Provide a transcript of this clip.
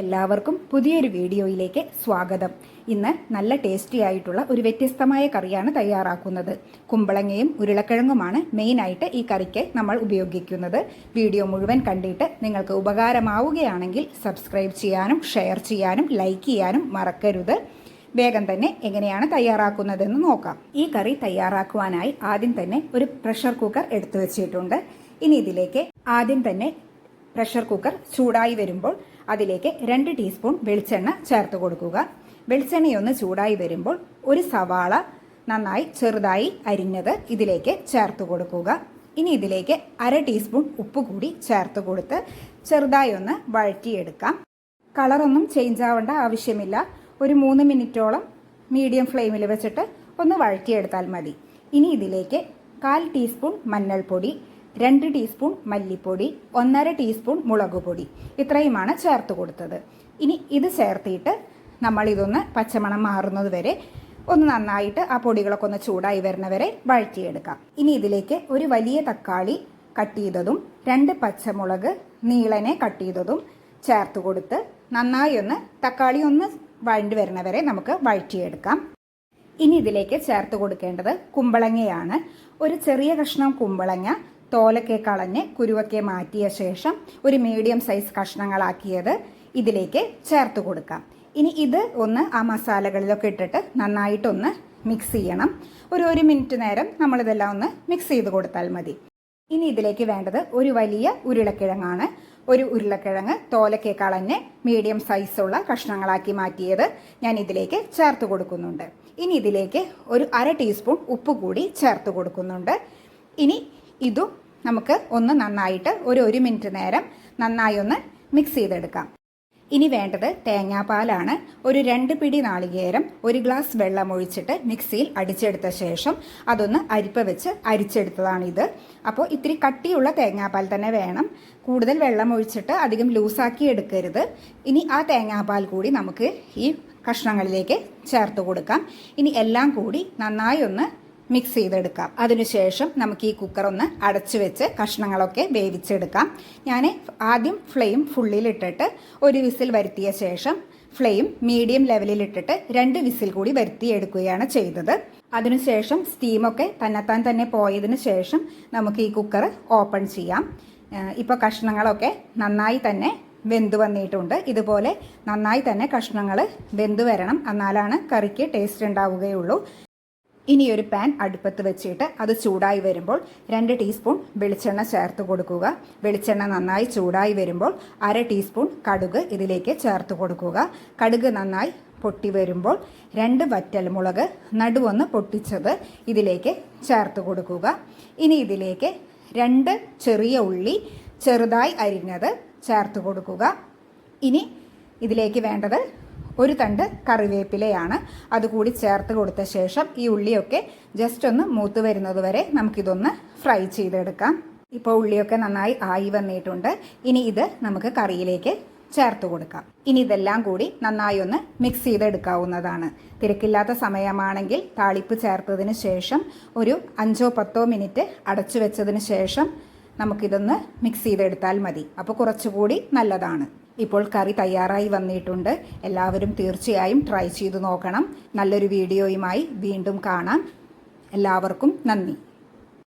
എല്ലാവർക്കും പുതിയൊരു വീഡിയോയിലേക്ക് സ്വാഗതം. ഇന്ന് നല്ല ടേസ്റ്റി ആയിട്ടുള്ള ഒരു വ്യത്യസ്തമായ കറിയാണ് തയ്യാറാക്കുന്നത്. കുമ്പളങ്ങയും ഉരുളക്കിഴങ്ങുമാണ് മെയിനായിട്ട് ഈ കറിക്ക് നമ്മൾ ഉപയോഗിക്കുന്നത്. വീഡിയോ മുഴുവൻ കണ്ടിട്ട് നിങ്ങൾക്ക് ഉപകാരമാവുകയാണെങ്കിൽ സബ്സ്ക്രൈബ് ചെയ്യാനും ഷെയർ ചെയ്യാനും ലൈക്ക് ചെയ്യാനും മറക്കരുത്. വേഗം തന്നെ എങ്ങനെയാണ് തയ്യാറാക്കുന്നതെന്ന് നോക്കാം. ഈ കറി തയ്യാറാക്കുവാനായി ആദ്യം തന്നെ ഒരു പ്രഷർ കുക്കർ എടുത്തു വെച്ചിട്ടുണ്ട്. ഇനി ഇതിലേക്ക് ആദ്യം തന്നെ പ്രഷർ കുക്കർ ചൂടായി വരുമ്പോൾ അതിലേക്ക് രണ്ട് ടീസ്പൂൺ വെളിച്ചെണ്ണ ചേർത്ത് കൊടുക്കുക. വെളിച്ചെണ്ണയൊന്ന് ചൂടായി വരുമ്പോൾ ഒരു സവാള നന്നായി ചെറുതായി അരിഞ്ഞത് ഇതിലേക്ക് ചേർത്ത് കൊടുക്കുക. ഇനി ഇതിലേക്ക് അര ടീസ്പൂൺ ഉപ്പ് കൂടി ചേർത്ത് കൊടുത്ത് ചെറുതായി ഒന്ന് വഴറ്റിയെടുക്കാം. കളറൊന്നും ചേഞ്ച് ആവേണ്ട ആവശ്യമില്ല. ഒരു മൂന്ന് മിനിറ്റോളം മീഡിയം ഫ്ലെയിമിൽ വെച്ചിട്ട് ഒന്ന് വഴറ്റിയെടുത്താൽ മതി. ഇനി ഇതിലേക്ക് കാൽ ടീസ്പൂൺ മഞ്ഞൾപ്പൊടി രണ്ട് ടീസ്പൂൺ മല്ലിപ്പൊടി ഒന്നര ടീസ്പൂൺ മുളക് പൊടി ഇത്രയുമാണ് ചേർത്ത് കൊടുത്തത്. ഇനി ഇത് ചേർത്തിട്ട് നമ്മൾ ഇതൊന്ന് പച്ചമണം മാറുന്നത് വരെ ഒന്ന് നന്നായിട്ട് ആ പൊടികളൊക്കെ ഒന്ന് ചൂടായി വരുന്നവരെ വഴറ്റിയെടുക്കാം. ഇനി ഇതിലേക്ക് ഒരു വലിയ തക്കാളി കട്ട് ചെയ്തതും രണ്ട് പച്ചമുളക് നീളനെ കട്ട് ചെയ്തതും ചേർത്ത് കൊടുത്ത് നന്നായി ഒന്ന് തക്കാളി ഒന്ന് വഴണ്ടി വരുന്നവരെ നമുക്ക് വഴറ്റിയെടുക്കാം. ഇനി ഇതിലേക്ക് ചേർത്ത് കൊടുക്കേണ്ടത് കുമ്പളങ്ങയാണ്. ഒരു ചെറിയ കഷ്ണം കുമ്പളങ്ങ തോലക്കെ കളഞ്ഞ് കുരുവക്കെ മാറ്റിയ ശേഷം ഒരു മീഡിയം സൈസ് കഷ്ണങ്ങളാക്കിയത് ഇതിലേക്ക് ചേർത്ത് കൊടുക്കാം. ഇനി ഇത് ഒന്ന് ആ മസാലകളിലൊക്കെ ഇട്ടിട്ട് നന്നായിട്ടൊന്ന് മിക്സ് ചെയ്യണം. ഒരു ഒരു മിനിറ്റ് നേരം നമ്മളിതെല്ലാം ഒന്ന് മിക്സ് ചെയ്ത് കൊടുത്താൽ മതി. ഇനി ഇതിലേക്ക് വേണ്ടത് ഒരു വലിയ ഉരുളക്കിഴങ്ങാണ്. ഒരു ഉരുളക്കിഴങ്ങ് തോലക്കെ കളഞ്ഞ് മീഡിയം സൈസുള്ള കഷ്ണങ്ങളാക്കി മാറ്റിയത് ഞാൻ ഇതിലേക്ക് ചേർത്ത് കൊടുക്കുന്നുണ്ട്. ഇനി ഇതിലേക്ക് ഒരു അര ടീസ്പൂൺ ഉപ്പ് കൂടി ചേർത്ത് കൊടുക്കുന്നുണ്ട്. ഇനി ഇതും നമുക്ക് ഒന്ന് നന്നായിട്ട് ഒരു ഒരു മിനിറ്റ് നേരം നന്നായി ഒന്ന് മിക്സ് ചെയ്തെടുക്കാം. ഇനി വേണ്ടത് തേങ്ങാപ്പാലാണ്. ഒരു രണ്ട് പിടി നാളികേരം ഒരു ഗ്ലാസ് വെള്ളം ഒഴിച്ചിട്ട് മിക്സിയിൽ അടിച്ചെടുത്ത ശേഷം അതൊന്ന് അരിപ്പ വെച്ച് അരിച്ചെടുത്തതാണിത്. അപ്പോൾ ഇത്തിരി കട്ടിയുള്ള തേങ്ങാപ്പാൽ തന്നെ വേണം. കൂടുതൽ വെള്ളം ഒഴിച്ചിട്ട് അധികം ലൂസാക്കി എടുക്കരുത്. ഇനി ആ തേങ്ങാപ്പാൽ കൂടി നമുക്ക് ഈ കഷ്ണങ്ങളിലേക്ക് ചേർത്ത് കൊടുക്കാം. ഇനി എല്ലാം കൂടി നന്നായി ഒന്ന് മിക്സ് ചെയ്തെടുക്കാം. അതിനുശേഷം നമുക്ക് ഈ കുക്കർ ഒന്ന് അടച്ചു വെച്ച് കഷ്ണങ്ങളൊക്കെ വേവിച്ചെടുക്കാം. ഞാൻ ആദ്യം ഫ്ലെയിം ഫുള്ളിലിട്ടിട്ട് ഒരു വിസിൽ വരുത്തിയ ശേഷം ഫ്ലെയിം മീഡിയം ലെവലിലിട്ടിട്ട് രണ്ട് വിസിൽ കൂടി വരുത്തിയെടുക്കുകയാണ് ചെയ്തത്. അതിനുശേഷം സ്റ്റീമൊക്കെ തന്നെത്താൻ തന്നെ പോയതിന് ശേഷം നമുക്ക് ഈ കുക്കർ ഓപ്പൺ ചെയ്യാം. ഇപ്പോൾ കഷ്ണങ്ങളൊക്കെ നന്നായി തന്നെ വെന്ത് വന്നിട്ടുണ്ട്. ഇതുപോലെ നന്നായി തന്നെ കഷ്ണങ്ങൾ വെന്ത് വരണം. എന്നാലാണ് കറിക്ക് ടേസ്റ്റ് ഉണ്ടാവുകയുള്ളൂ. ഇനി ഒരു പാൻ അടുപ്പത്ത് വെച്ചിട്ട് അത് ചൂടായി വരുമ്പോൾ രണ്ട് ടീസ്പൂൺ വെളിച്ചെണ്ണ ചേർത്ത് കൊടുക്കുക. വെളിച്ചെണ്ണ നന്നായി ചൂടായി വരുമ്പോൾ അര ടീസ്പൂൺ കടുക് ഇതിലേക്ക് ചേർത്ത് കൊടുക്കുക. കടുക് നന്നായി പൊട്ടി വരുമ്പോൾ രണ്ട് വറ്റൽമുളക് നടുവൊന്ന് പൊട്ടിച്ചത് ഇതിലേക്ക് ചേർത്ത് കൊടുക്കുക. ഇനി ഇതിലേക്ക് രണ്ട് ചെറിയ ഉള്ളി ചെറുതായി അരിഞ്ഞത് ചേർത്ത് കൊടുക്കുക. ഇനി ഇതിലേക്ക് വേണ്ടത് ഒരു തണ്ട് കറിവേപ്പിലയാണ്. അതുകൂടി ചേർത്ത് കൊടുത്ത ശേഷം ഈ ഉള്ളിയൊക്കെ ജസ്റ്റ് ഒന്ന് മൂത്ത് വരുന്നത് വരെ നമുക്കിതൊന്ന് ഫ്രൈ ചെയ്തെടുക്കാം. ഇപ്പോൾ ഉള്ളിയൊക്കെ നന്നായി ആയി വന്നിട്ടുണ്ട്. ഇനി ഇത് നമുക്ക് കറിയിലേക്ക് ചേർത്ത് കൊടുക്കാം. ഇനി ഇതെല്ലാം കൂടി നന്നായി ഒന്ന് മിക്സ് ചെയ്തെടുക്കാവുന്നതാണ്. തിരക്കില്ലാത്ത സമയമാണെങ്കിൽ താളിപ്പ് ചേർത്തതിന് ശേഷം ഒരു അഞ്ചോ പത്തോ മിനിറ്റ് അടച്ചു വെച്ചതിന് ശേഷം നമുക്കിതൊന്ന് മിക്സ് ചെയ്തെടുത്താൽ മതി. അപ്പോൾ കുറച്ചുകൂടി നല്ലതാണ്. ഇപ്പോൾ കറി തയ്യാറായി വന്നിട്ടുണ്ട്. എല്ലാവരും തീർച്ചയായും ട്രൈ ചെയ്തു നോക്കണം. നല്ലൊരു വീഡിയോയുമായി വീണ്ടും കാണാം. എല്ലാവർക്കും നന്ദി.